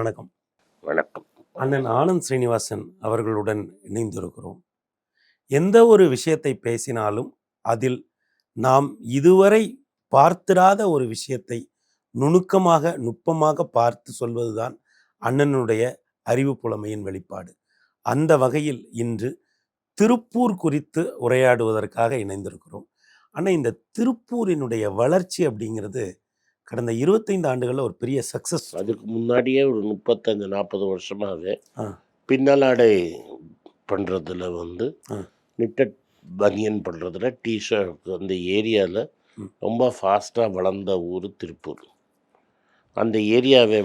வணக்கம். வணக்கம். அண்ணன் ஆனந்த் ஸ்ரீனிவாசன் அவர்களுடன் இணைந்திருக்கிறோம். எந்த ஒரு விஷயத்தை பேசினாலும் அதில் நாம் இதுவரை பார்த்திராத ஒரு விஷயத்தை நுணுக்கமாக நுட்பமாக பார்த்து சொல்வதுதான் அண்ணனுடைய அறிவு புலமையின் வெளிப்பாடு. அந்த வகையில் இன்று திருப்பூர் குறித்து உரையாடுவதற்காக இணைந்திருக்கிறோம். ஆனால் இந்த திருப்பூரினுடைய வளர்ச்சி அப்படிங்கிறது கடந்த இருபத்தைந்து ஆண்டுகளில் ஒரு பெரிய சக்ஸஸ் அதுக்கு முன்னாடியே ஒரு முப்பத்தஞ்சு நாற்பது வருஷமாவே ஆ. பின்னலாடை பண்ணுறதுல வந்து. நிட்டட் பனியன் பண்ணுறதுல டிஷர்ட் அந்த ஏரியாவில். ரொம்ப ஃபாஸ்ட்டாக வளர்ந்த ஊர் திருப்பூர் அந்த ஏரியாவே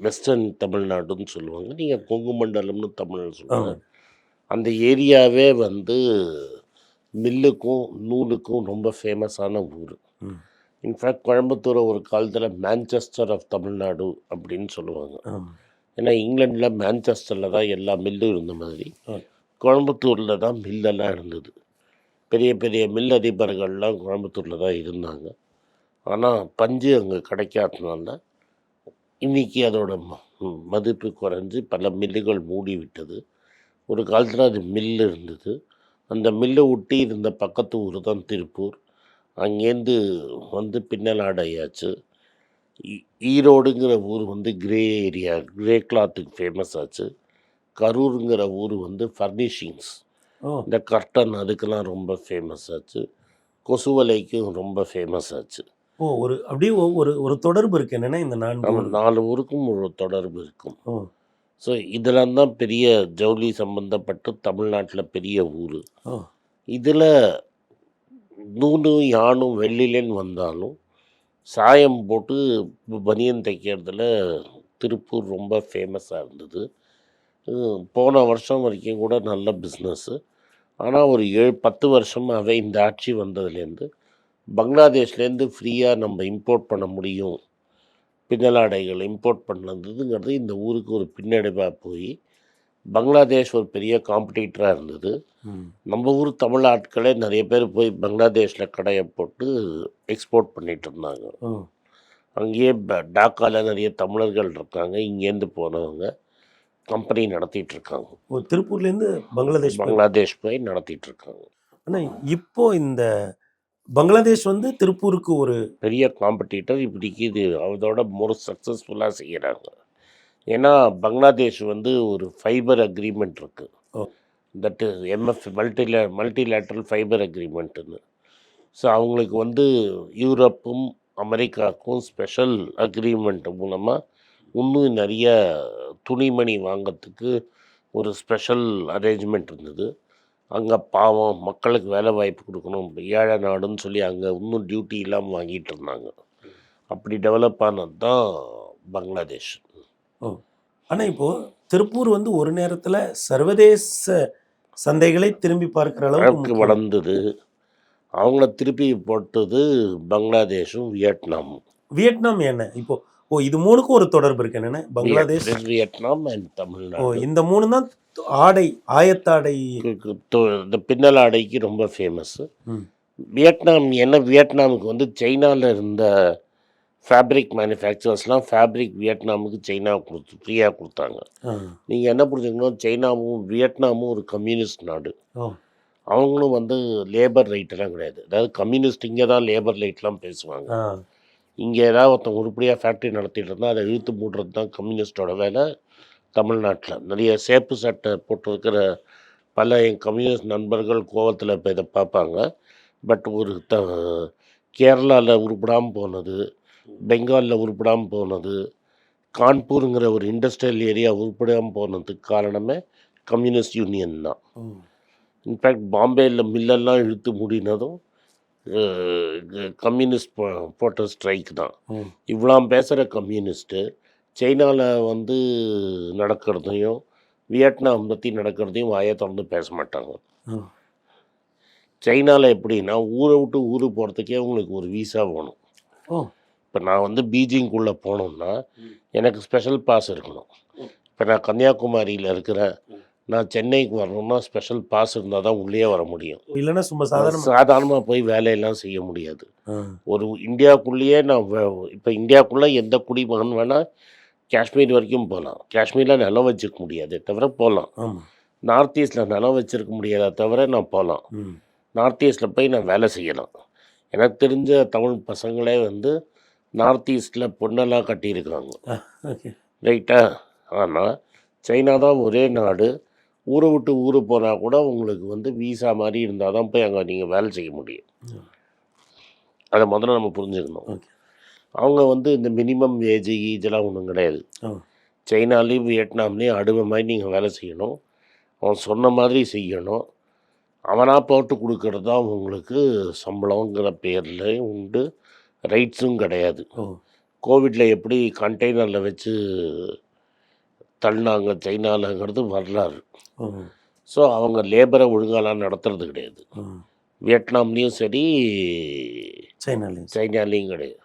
வெஸ்டர்ன் தமிழ்நாடுன்னு சொல்லுவாங்க நீங்கள் கொங்கு மண்டலம்னு தமிழ் சொல்லுவாங்க அந்த ஏரியாவே வந்து மில்லுக்கும் நூலுக்கும் ரொம்ப ஃபேமஸான ஊர். இன்ஃபேக்ட் கோயம்புத்தூரை ஒரு காலத்தில் மேன்செஸ்டர் ஆஃப் தமிழ்நாடு அப்படின்னு சொல்லுவாங்க. ஏன்னா இங்கிலாண்டில் மேன்செஸ்டரில் தான் எல்லா மில்லும் இருந்த மாதிரி. கோயம்புத்தூரில் தான் மில்லெல்லாம் இருந்தது. பெரிய பெரிய மில் அதிபர்கள்லாம் கோயம்புத்தூரில் தான் இருந்தாங்க. ஆனால் பஞ்சு அங்கே கிடைக்காதனால இன்னைக்கு அதோட மதிப்பு குறைஞ்சி பல மில்லுகள் மூடி விட்டது ஒரு காலத்தில் அது மில் இருந்தது. அந்த மில்லை ஒட்டி இருந்த பக்கத்து ஊர் தான் திருப்பூர். அங்கேருந்து வந்து பின்னலாடையாச்சு ஈரோடுங்கிற ஊர் வந்து கிரே ஏரியா கிரே கிளாத்துக்கு ஃபேமஸ் ஆச்சு. கரூருங்கிற ஊர் வந்து ஃபர்னிஷிங்ஸ் இந்த கர்டன் அதுக்கெல்லாம் ரொம்ப ஃபேமஸ் ஆச்சு. கொசுவலைக்கும் ரொம்ப ஃபேமஸ் ஆச்சு. ஓ ஒரு அப்படியே ஒரு ஒரு தொடர்பு இருக்கு என்னன்னா இந்த ஊர். நாலு ஊருக்கும் ஒரு தொடர்பு இருக்கும். ஸோ இதெல்லாம் தான் பெரிய ஜவுளி சம்பந்தப்பட்டு தமிழ்நாட்டில் பெரிய ஊர். இதில் நூலும் யானும் வெள்ளிலேன்னு வந்தாலும் சாயம் போட்டு பனியன் தைக்கிறதுல திருப்பூர் ரொம்ப ஃபேமஸாக இருந்தது. போன வருஷம் வரைக்கும் கூட நல்ல பிஸ்னஸ்ஸு ஆனால் ஒரு ஏழு பத்து வருஷமாகவே இந்த ஆட்சி வந்ததுலேருந்து பங்களாதேஷ்லேருந்து ஃப்ரீயாக நம்ம இம்போர்ட் பண்ண முடியும். பின்னலாடைகள் இம்போர்ட் பண்ணதுங்கிறது இந்த ஊருக்கு ஒரு பின்னடைவாக போய் பங்களாதேஷ் ஒரு பெரிய காம்படிட்டராக இருந்தது. நம்ம ஊர் தமிழ் ஆட்களே நிறைய பேர் போய் பங்களாதேஷில் கடையை போட்டு எக்ஸ்போர்ட் பண்ணிட்டு இருந்தாங்க. அங்கேயே டாக்கால நிறைய தமிழர்கள் இருக்காங்க. இங்கேருந்து போனவங்க கம்பெனி நடத்திட்டு இருக்காங்க. திருப்பூர்லேருந்து பங்களாதேஷ் பங்களாதேஷ் போய் நடத்திட்டு இருக்காங்க. ஆனா இப்போ இந்த பங்களாதேஷ் வந்து திருப்பூருக்கு ஒரு பெரிய காம்படிட்டர் இப்படிக்கு இது அதோட மோர் சக்ஸஸ்ஃபுல்லாக செய்கிறாங்க ஏன்னா பங்களாதேஷ் வந்து ஒரு ஃபைபர் அக்ரிமெண்ட் இருக்குது. தட் இஸ் எம்எஃப் மல்டிலே மல்டிலேட்ரல் ஃபைபர் அக்ரிமெண்ட்டுன்னு ஸோ அவங்களுக்கு வந்து யூரோப்பும் அமெரிக்காவுக்கும் ஸ்பெஷல் அக்ரிமெண்ட் மூலமாக இன்னும் நிறைய துணிமணி வாங்கிறதுக்கு ஒரு ஸ்பெஷல் அரேஞ்ச்மெண்ட் இருந்தது. அங்கே பாவம் மக்களுக்கு வேலை வாய்ப்பு கொடுக்கணும் ஏழை நாடுன்னு சொல்லி அங்கே இன்னும் டியூட்டி இல்லாமல் வாங்கிட்டு இருந்தாங்க. அப்படி டெவலப் ஆனது தான் பங்களாதேஷ். ஆனா இப்போ திருப்பூர் வந்து ஒரு நேரத்துல சர்வதேச சந்தைகளை திரும்பி பார்க்கிற அளவுக்கு. வளர்ந்தது. அவங்கள திருப்பி போட்டது பங்களாதேஷும் வியட்நாமும். வியட்நாம் என்ன? இப்போ ஓ இது மூணுக்கும் ஒரு தொடர்பு இருக்கு. என்னன்னா? Bangladesh. Vietnam and oh Tamil Nadu இந்த மூணு தான் ஆடை ஆயத்தாடை. இந்த பின்னல் ஆடைக்கு ரொம்ப ஃபேமஸ் ம். வியட்நாம் என்ன வியட்நாமுக்கு வந்து சைனாவில் இருந்த ஃபேப்ரிக் மேனுஃபேக்சரர்ஸ்லாம் ஃபேப்ரிக் வியட்நாமுக்கு சைனா கொடுத்து ஃப்ரீயாக கொடுத்தாங்க. நீங்கள் என்ன புரிஞ்சுக்கணும்? சைனாவும் வியட்நாமும் ஒரு கம்யூனிஸ்ட் நாடு. அவங்களும் வந்து லேபர் ரைட்டெல்லாம் கிடையாது. அதாவது கம்யூனிஸ்ட் இங்கே தான் லேபர் ரைட்லாம் பேசுவாங்க. இங்கே ஏதாவது ஒருத்தன் உருப்படியாக ஃபேக்ட்ரி நடத்திட்டு இருந்தால் அதை இழுத்து மூடுறது தான் கம்யூனிஸ்டோட வேலை தமிழ்நாட்டில். நிறைய சேப்பு சட்டை போட்டிருக்கிற பல என் கம்யூனிஸ்ட் நண்பர்கள் கோவத்தில் இப்போ இதை பார்ப்பாங்க. பட் ஒரு த கேரளாவில் உருப்படாமல் போனது பெங்காலில் உருப்படாமல் போனது கான்பூருங்கிற ஒரு இண்டஸ்ட்ரியல் ஏரியா உருப்படாமல் போனதுக்கு காரணமே கம்யூனிஸ்ட் யூனியன் தான். இன்ஃபேக்ட் பாம்பேயில் மில்லெல்லாம் இழுத்து மூடினதும் கம்யூனிஸ்ட் போட்ட ஸ்ட்ரைக் தான். இவ்வளோ பேசுகிற கம்யூனிஸ்ட்டு சைனாவில் வந்து நடக்கிறதையும் வியட்நாம் பற்றி நடக்கிறதையும் வாயை திறந்து பேச மாட்டாங்க. சைனாவில் எப்படின்னா ஊரை விட்டு ஊருக்கு போகிறதுக்கே உங்களுக்கு ஒரு விசா வேணும். இப்போ நான் வந்து பீஜிங்குள்ளே போனோம்னா. எனக்கு ஸ்பெஷல் பாஸ் இருக்கணும். இப்போ நான் கன்னியாகுமரியில் இருக்கிறேன். நான் சென்னைக்கு வரணும்னா ஸ்பெஷல் பாஸ் இருந்தால் தான் உள்ளே வர முடியும். இல்லைன்னா சும்மா சாதாரண சாதாரணமாக போய் வேலையெல்லாம் செய்ய முடியாது. ஒரு இந்தியாவுக்குள்ளேயே நான் இப்போ இந்தியாவுக்குள்ளே எந்த குடிமகன் வேணால் காஷ்மீர் வரைக்கும் போகலாம் காஷ்மீரில் நிலம் வச்சுக்க முடியாது தவிர போகலாம் நார்த் ஈஸ்டில் நிலம் வச்சிருக்க முடியாத தவிர நான் போகலாம் நார்த் ஈஸ்டில் போய் நான் வேலை செய்யலாம். எனக்கு தெரிஞ்ச தமிழ் பசங்களே வந்து நார்த் ஈஸ்டில் பொண்ணெல்லாம் கட்டியிருக்காங்க ஓகே. ரைட்டா? ஆனால் சைனா தான் ஒரே நாடு. ஊரை விட்டு ஊர் போனால் கூட உங்களுக்கு வந்து வீசா மாதிரி இருந்தால் தான் போய் அங்கே நீங்கள் வேலை செய்ய முடியும். அதை முதல்ல நம்ம புரிஞ்சுக்கணும். அவங்க வந்து இந்த மினிமம் ஏஜ் இதெல்லாம் ஒன்றும் கிடையாது. சைனாலேயும் வியட்நாம்லேயும் அடிமை மாதிரி நீங்கள் வேலை செய்யணும். அவன் சொன்ன மாதிரி செய்யணும். அவனாக போட்டு கொடுக்கறது தான் உங்களுக்கு சம்பளங்கிற பேரில் உண்டு. ரைட்ஸும் கிடையாது. கோவிட்டில் எப்படி கண்டெய்னரில் வச்சு தள்ளினாங்க சைனாலங்கிறது வரலாறு. ஸோ அவங்க லேபரை ஒழுங்காலாம் நடத்துறது கிடையாது. வியட்நாம்லேயும் சரி சைனாலையும் சைனாலேயும் கிடையாது.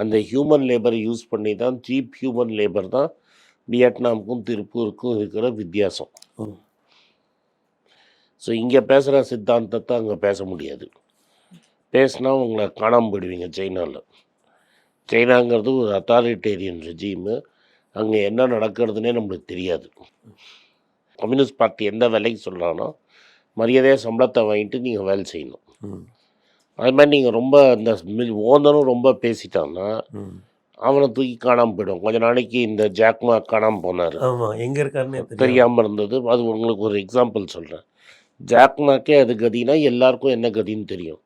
அந்த ஹியூமன் லேபரை யூஸ் பண்ணி தான் சீப் ஹியூமன் லேபர் தான் வியட்நாமுக்கும் திருப்பூருக்கும் இருக்கிற வித்தியாசம். ஸோ இங்கே பேசுகிற சித்தாந்தத்தை அங்கே பேச முடியாது. பேசினா உங்களை காணாமல் போயிடுவீங்க சைனாவில் சைனாங்கிறது ஒரு அத்தாரிட்டேரியன் ரெஜீமு அங்கே என்ன நடக்கிறதுனே நம்மளுக்கு தெரியாது. கம்யூனிஸ்ட் பார்ட்டி எந்த வேலைக்கு சொல்கிறானோ மரியாதையாக சம்பளத்தை வாங்கிட்டு நீங்கள் வேலை செய்யணும். அது மாதிரி நீங்கள் ரொம்ப இந்த ஓனரும் ரொம்ப பேசிட்டான்னா அவனை தூக்கி காணாமல் போயிடும். கொஞ்ச நாளைக்கு இந்த ஜாக்மா காணாமல் போனார். ஆமாம் எங்கே இருக்காருன்னே தெரியும் தெரியாமல் இருந்தது. அது உங்களுக்கு ஒரு எக்ஸாம்பிள் சொல்கிறேன் ஜாக்மாக்கே அது கதினா எல்லாருக்கும் என்ன கதின்னு தெரியும்.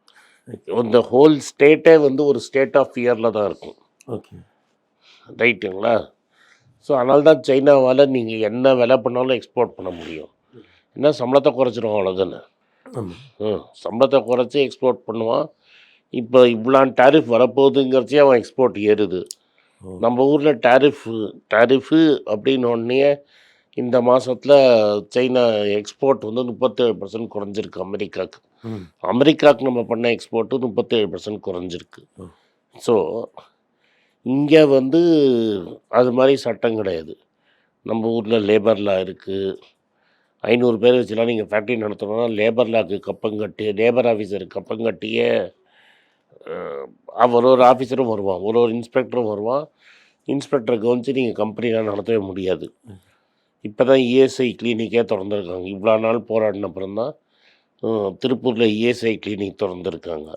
இந்த ஹோல் ஸ்டேட்டே வந்து ஒரு ஸ்டேட் ஆஃப் ஃபியரில் தான் இருக்கும். ஓகே ரைட்டுங்களா ஸோ அதனால தான் சைனாவால் நீங்கள் என்ன விலை பண்ணாலும் எக்ஸ்போர்ட் பண்ண முடியும். என்ன சம்பளத்தை குறைச்சிரும் அவ்வளோதானே ம் சம்பளத்தை குறைச்சி எக்ஸ்போர்ட் பண்ணுவான். இப்போ இவ்வளோ டாரிஃப் வரப்போகுதுங்கிறச்சே அவன் எக்ஸ்போர்ட் ஏறுது. நம்ம ஊரில் டாரிஃபு டாரிஃபு அப்படின்னு உடனே இந்த மாதத்தில் சைனா எக்ஸ்போர்ட் வந்து முப்பத்தேழு பர்சன்ட் குறைஞ்சிருக்கு அமெரிக்காவுக்கு அமெரிக்காவுக்கு நம்ம பண்ண எக்ஸ்போர்ட்டு முப்பத்தேழு பர்சன்ட் குறைஞ்சிருக்கு. ஸோ இங்கே வந்து அது மாதிரி சட்டம் கிடையாது. நம்ம ஊரில் லேபர் லா இருக்குது ஐநூறு பேர் வச்சுலாம் நீங்கள் ஃபேக்ட்ரி நடத்தணும்னா லேபர் லாக்கு கப்பங்கட்டி லேபர் ஆஃபீஸருக்கு கப்பங்கட்டியே அவர் ஒரு ஆஃபீஸரும் வருவான். ஒரு ஒரு இன்ஸ்பெக்டரும் வருவான். இன்ஸ்பெக்டரை கவனித்து நீங்கள் கம்பெனிலாம் நடத்தவே முடியாது. இப்போ தான் இஎஸ்ஐ கிளினிக்கே திறந்துருக்காங்க. இவ்வளோ நாள் போராடின அப்புறம் தான் திருப்பூரில் இஎஸ்ஐ கிளினிக் திறந்துருக்காங்க.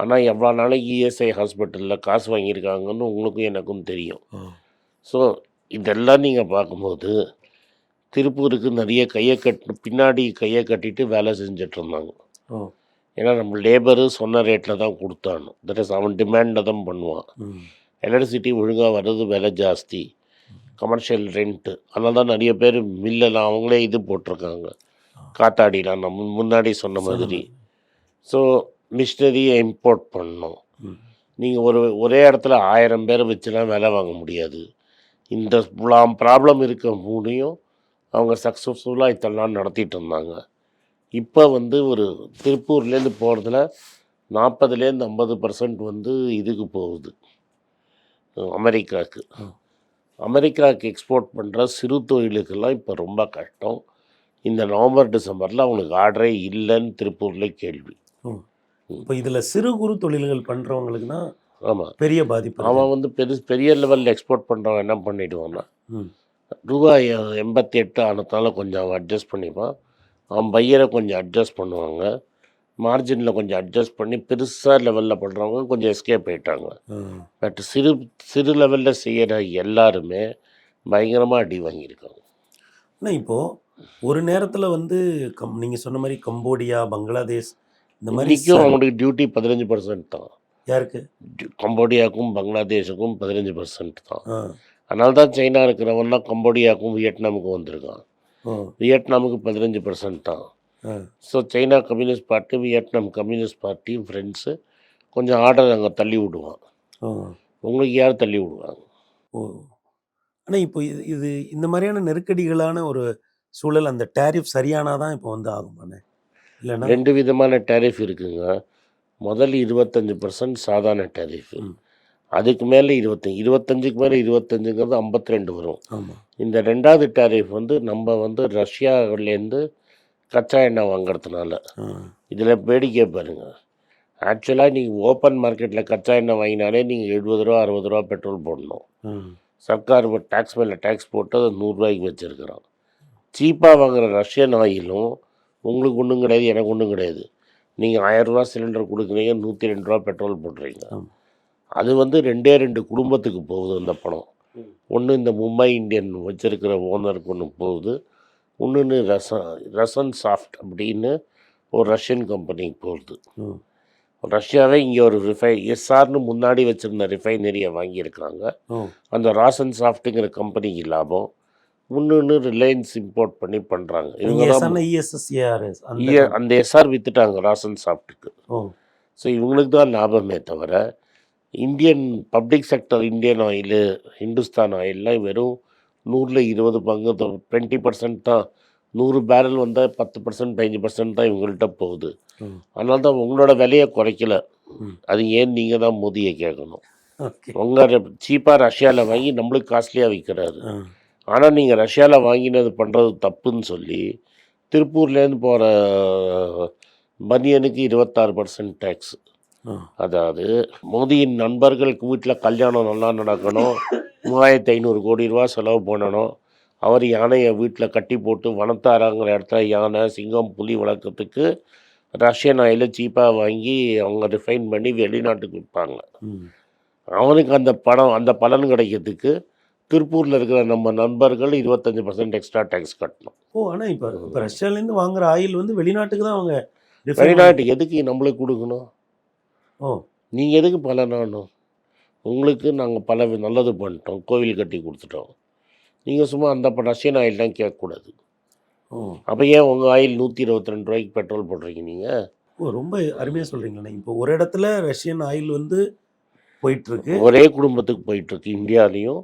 ஆனால் எவ்வளோ நாளைக்கு இஎஸ்ஐ ஹாஸ்பிட்டலில் காசு வாங்கியிருக்காங்கன்னு உங்களுக்கும் எனக்கும் தெரியும். ஸோ இதெல்லாம் நீங்கள் பார்க்கும்போது திருப்பூருக்கு நிறைய கையை கட் பின்னாடி கையை கட்டிட்டு வேலை செஞ்சுட்டு இருந்தாங்க. ஏன்னா நம்ம லேபரு சொன்ன ரேட்டில் தான் கொடுத்தானோ தட் இஸ் அவன் டிமாண்டில் தான் பண்ணுவான். எலக்ட்ரிசிட்டி ஒழுங்காக வர்றது விலை ஜாஸ்தி. கமர்ஷியல் ரெண்ட்டு அதனால தான் நிறைய பேர் மில்லெல்லாம் அவங்களே இது போட்டிருக்காங்க. காத்தாடிலாம் நம்ம முன்னாடி சொன்ன மாதிரி. ஸோ மிஷினரியை இம்போர்ட் பண்ணணும். ம். நீங்கள் ஒரு ஒரே இடத்துல ஆயிரம் பேரை வச்சுலாம் வேலை வாங்க முடியாது. இந்த ப்ராப்ளம் இருக்க மூணையும் அவங்க சக்ஸஸ்ஃபுல்லாக நாள் நடத்திட்டு இருந்தாங்க. இப்போ வந்து ஒரு திருப்பூர்லேருந்து போகிறதுல நாற்பதுலேருந்து ஐம்பது பர்சன்ட் வந்து இதுக்கு போகுது. அமெரிக்காவுக்கு. அமெரிக்காவுக்கு எக்ஸ்போர்ட் பண்ணுற சிறு தொழிலுக்கெல்லாம் இப்போ ரொம்ப கஷ்டம். இந்த நவம்பர் டிசம்பரில் அவங்களுக்கு ஆர்டரே இல்லைன்னு திருப்பூரில் கேள்வி. இப்போ இதில் சிறு குறு தொழில்கள் பண்ணுறவங்களுக்குனா ஆமாம் பெரிய பாதிப்பு அவன் வந்து பெரு பெரிய லெவலில் எக்ஸ்போர்ட் பண்ணுறவன் என்ன பண்ணிடுவான்னா ம். ரூபாய் எண்பத்தி எட்டு ஆனதுனால கொஞ்சம் அவன் அட்ஜஸ்ட் பண்ணிப்பான். அவன் பையரை கொஞ்சம் அட்ஜஸ்ட் பண்ணுவாங்க. மார்ஜினில் கொஞ்சம் அட்ஜஸ்ட் பண்ணி பெருசாக லெவலில் பண்ணுறவங்க கொஞ்சம் எஸ்கேப் ஆயிட்டாங்க. ம் பட் சிறு சிறு லெவலில் செய்கிற எல்லாருமே பயங்கரமாக அடி வாங்கியிருக்காங்க. ஆனால் இப்போது ஒரு நேரத்தில் வந்து கம் நீங்கள் சொன்ன மாதிரி கம்போடியா பங்களாதேஷ் இந்த மாதிரி இன்றைக்கும் ச- அவங்களுக்கு டியூட்டி பதினஞ்சு பர்சன்ட் தான். யாருக்கு? கம்போடியாவுக்கும் பங்களாதேஷுக்கும் பதினஞ்சு பர்சன்ட் தான். அதனால தான் சைனா இருக்கிறவன்லாம் கம்போடியாவுக்கும் வியட்நாமுக்கும் வந்திருக்கான். வியட்நாமுக்கு பதினஞ்சு பர்சன்ட் தான். So China communist party Vietnam communist party friends கொஞ்சம் ஆர்டர் அங்கே தள்ளி விடுவான். உங்களுக்கு யார் தள்ளி விடுவாங்க? ஓ. ஆனால் இப்போ இது இது இந்த மாதிரியான நெருக்கடிகளான ஒரு சூழல் அந்த டேரிஃப் சரியானாதான் இப்போ வந்து ஆகும் பண்ண இல்லைன்னா? ரெண்டு விதமான டேரிஃப் இருக்குங்க. முதல் இருபத்தஞ்சி பர்சன்ட் சாதாரண டேரிஃப். அதுக்கு மேலே இருபத்தஞ்சி இருபத்தஞ்சுக்கு மேலே இருபத்தஞ்சுங்கிறது ஐம்பத்தி ரெண்டு வரும். ஆமாம் இந்த ரெண்டாவது டேரிஃப் வந்து நம்ம வந்து ரஷ்யாவிலேருந்து கச்சா எண்ணெய் வாங்குறதுனால இதில் வேடிக்கை பாருங்க. ஆக்சுவலாக நீங்கள் ஓப்பன் மார்க்கெட்டில் கச்சா எண்ணெய் வாங்கினாலே நீங்கள் எழுபது ரூபா அறுபது ரூபா பெட்ரோல் போடணும். சர்க்கார் டேக்ஸ் மேலே டேக்ஸ் போட்டு அதை நூறுரூவாய்க்கு வச்சுருக்கிறான். சீப்பாக வாங்குற ரஷ்யன் ஆயிலும் உங்களுக்கு ஒன்றும் கிடையாது எனக்கு ஒன்றும் கிடையாது. நீங்கள் ஆயிரரூவா சிலிண்டர் கொடுக்குறீங்க நூற்றி ரெண்டு ரூபா பெட்ரோல் போடுறீங்க. அது வந்து ரெண்டே ரெண்டு குடும்பத்துக்கு போகுது அந்த பணம். ஒன்று இந்த மும்பை இந்தியன் வச்சிருக்கிற ஓனருக்கு ஒன்று போகுது. இன்னொன்று ரசன் ரசன் சாஃப்ட் அப்படின்னு ஒரு ரஷ்யன் கம்பெனிக்கு போகுது. ம். ரஷ்யாவே இங்கே ஒரு ரிஃபை எஸ்ஆர்னு முன்னாடி வச்சுருந்த ரிஃபைனரியை வாங்கியிருக்காங்க ஓ அந்த ராசன் சாஃப்ட்டுங்கிற கம்பெனிக்கு லாபம். இன்னொன்று ரிலையன்ஸ் இம்போர்ட் பண்ணி பண்ணுறாங்க இவங்க அந்த எஸ்ஆர் வித்துட்டாங்க ராசன் சாஃப்ட்டுக்கு. ஸோ இவங்களுக்கு தான் லாபமே தவிர Indian public sector Indian Oil Hindustan ஆயில்லாம் வெறும் நூறில் இருபது பங்கு டுவெண்ட்டி பர்சன்ட் தான் நூறு பேரல் வந்தால் பத்து பர்சன்ட் பதினஞ்சு பர்சன்ட் தான் இவங்கள்ட்ட போகுது. அதனால தான் உங்களோட விலையை குறைக்கல. அது ஏன் நீங்கள் தான் மோதியை கேட்கணும்? உங்கள் சீப்பாக ரஷ்யாவில் வாங்கி நம்மளுக்கு காஸ்ட்லியாக விற்கிறாரு. ஆனால் நீங்கள் ரஷ்யாவில் வாங்கினது பண்ணுறது தப்புன்னு சொல்லி திருப்பூர்லேருந்து போகிற பனியனுக்கு இருபத்தாறு பர்சன்ட் டேக்ஸ் அதாவது மோதியின் நண்பர்களுக்கு வீட்டில் கல்யாணம் நல்லா நடக்கணும். மூவாயிரத்தி ஐநூறு கோடி ரூபா செலவு பண்ணணும். அவர் யானையை வீட்டில் கட்டி போட்டு வனத்தாராங்கிற இடத்துல யானை சிங்கம் புலி வளர்க்கறதுக்கு ரஷ்யன் ஆயிலை சீப்பாக வாங்கி அவங்க ரிஃபைன் பண்ணி வெளிநாட்டுக்கு விற்பாங்க. அவனுக்கு அந்த பணம் அந்த பலன் கிடைக்கிறதுக்கு திருப்பூரில் இருக்கிற நம்ம நண்பர்கள் இருபத்தஞ்சி பர்சன்ட் எக்ஸ்ட்ரா டேக்ஸ் கட்டணும். ஓ ஆனா இப்ப இப்ப ரஷ்யாலேருந்து வாங்குற ஆயில் வந்து வெளிநாட்டுக்கு தான் அவங்க வெளிநாட்டுக்கு எதுக்கு நம்மளுக்கு கொடுக்கணும்? ஓ. நீங்கள் எதுக்கு பலனாகணும் உங்களுக்கு நாங்கள் பல நல்லது பண்ணிட்டோம். கோவில் கட்டி கொடுத்துட்டோம். நீங்கள் சும்மா அந்த ரஷ்யன் ஆயில்லாம் கேட்கக்கூடாது. அப்போ ஏன் உங்கள் ஆயில் நூற்றி இருபத்தி ரெண்டு ரூபாய்க்கு பெட்ரோல் போடுறீங்க நீங்கள் ஓ ரொம்ப அருமையா சொல்றீங்களே. இப்போ ஒரு இடத்துல ரஷ்யன் ஆயில் வந்து போயிட்டு இருக்கு ஒரே குடும்பத்துக்கு போயிட்டுருக்கு. இந்தியாலேயும்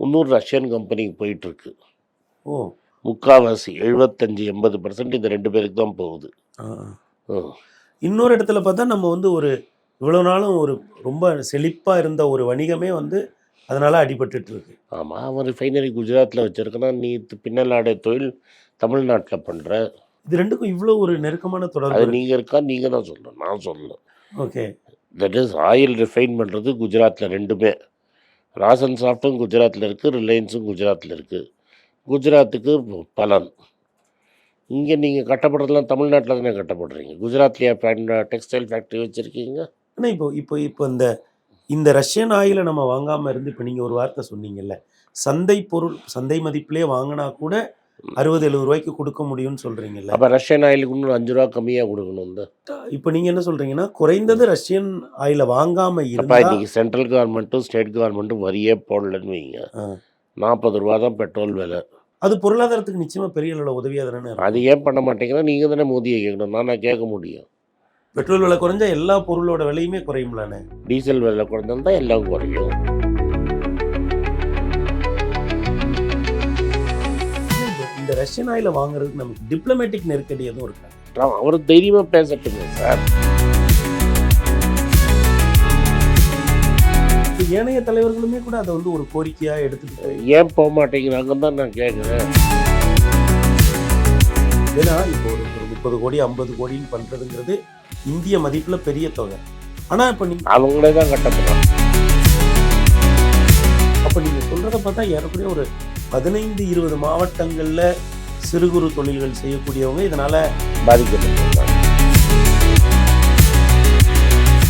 இன்னொரு ரஷ்யன் கம்பெனிக்கு போயிட்டுருக்கு. ஓ. முக்கால்வாசி எழுபத்தஞ்சி எண்பது பர்சன்ட் இந்த ரெண்டு பேருக்கு தான் போகுது. இன்னொரு இடத்துல பார்த்தா நம்ம வந்து ஒரு இவ்வளவு நாளும் ஒரு ரொம்ப செழிப்பா இருந்த ஒரு வணிகமே வந்து அதனால அடிபட்டுட்டு இருக்கு. ஆமாம் அவன் ரிஃபைனரி குஜராத்தில் வச்சுருக்கனா நீ பின்னலாடை தொழில் தமிழ்நாட்டில் பண்ணுற இது ரெண்டுக்கும் இவ்வளோ ஒரு நெருக்கமான அது தொடர்பு நீங்கள் இருக்கா நீங்கள் தான் சொல்லணும். நான் சொல்லணும் okay. That is oil refine பண்ணுறது குஜராத்தில் ரெண்டுமே. ராசன் சாஃப்ட்டும் குஜராத்தில் இருக்குது ரிலையன்ஸும் குஜராத்தில் இருக்குது குஜராத்துக்கு பலன். இங்கே நீங்கள் கட்டப்படுறதுலாம் தமிழ்நாட்டில் தானே கட்டப்படுறீங்க. குஜராத்லேயே டெக்ஸ்டைல் ஃபேக்ட்ரி வச்சுருக்கீங்க? ஆனால் இப்போ இப்போ இப்போ இந்த இந்த ரஷ்யன் ஆயிலை நம்ம வாங்காம இருந்து இப்போ நீங்க ஒரு வார்த்தை சொன்னீங்கல்ல சந்தை பொருள் சந்தை மதிப்பிலே வாங்கினா கூட அறுபது எழுபது ரூபாய்க்கு கொடுக்க முடியும்னு சொல்றீங்கல்ல. அப்போ ரஷ்யன் ஆயிலுக்கு இன்னும் அஞ்சு ரூபா கம்மியாக கொடுக்கணும் இந்த. இப்போ நீங்க என்ன சொல்றீங்கன்னா குறைந்தது ரஷ்யன் ஆயிலை வாங்காம அப்போ இருந்தா இன்றைக்கி சென்ட்ரல் கவர்மெண்ட்டும் ஸ்டேட் கவர்மெண்ட்டும் வரியே போடலன்னு வைங்க. நாற்பது ரூபா தான் பெட்ரோல் விலை. அது பொருளாதாரத்துக்கு நிச்சயமா பெரிய அளவு உதவியா தானே. அது ஏன் பண்ண மாட்டேங்கிறா? நீங்கள் தானே மோதியை கேட்கணும். நான் கேட்க முடியும். பெட்ரோல் விலை குறைஞ்சா எல்லா பொருளோட விலையுமே குறையும்லானே டீசல் விலை குறைந்தா எல்லாம் குறையும். இந்த ரஷ்யன் ஆயிலை வாங்குறதுக்கு நமக்கு டிப்ளமேட்டிக் நெருக்கடி எதுவும் இருக்கா? அவர் தைரியமாக பேசட்டுங்க சார். ஏனைய தலைவர்களுமே கூட அதை வந்து ஒரு கோரிக்கையா எடுத்துக்கிட்டு ஏன் போக மாட்டேங்கிறாங்கன்னு தான் நான் கேட்குறேன் ஏன்னா இப்போ ஒரு முப்பது கோடி ஐம்பது கோடின்னு பண்றதுங்கிறது இந்திய மதிப்புல பெரிய தொகை. ஆனா இப்போ நீங்க அவங்களே தான் கட்டப்படுறாங்க அப்போ நீங்க சொல்றத பார்த்தா ஏறக்குறைய ஒரு பதினைந்து இருபது மாவட்டங்கள்ல சிறு குறு தொழில்கள் செய்யக்கூடியவங்க இதனால பாதிக்கப்பட்டிருக்காங்க.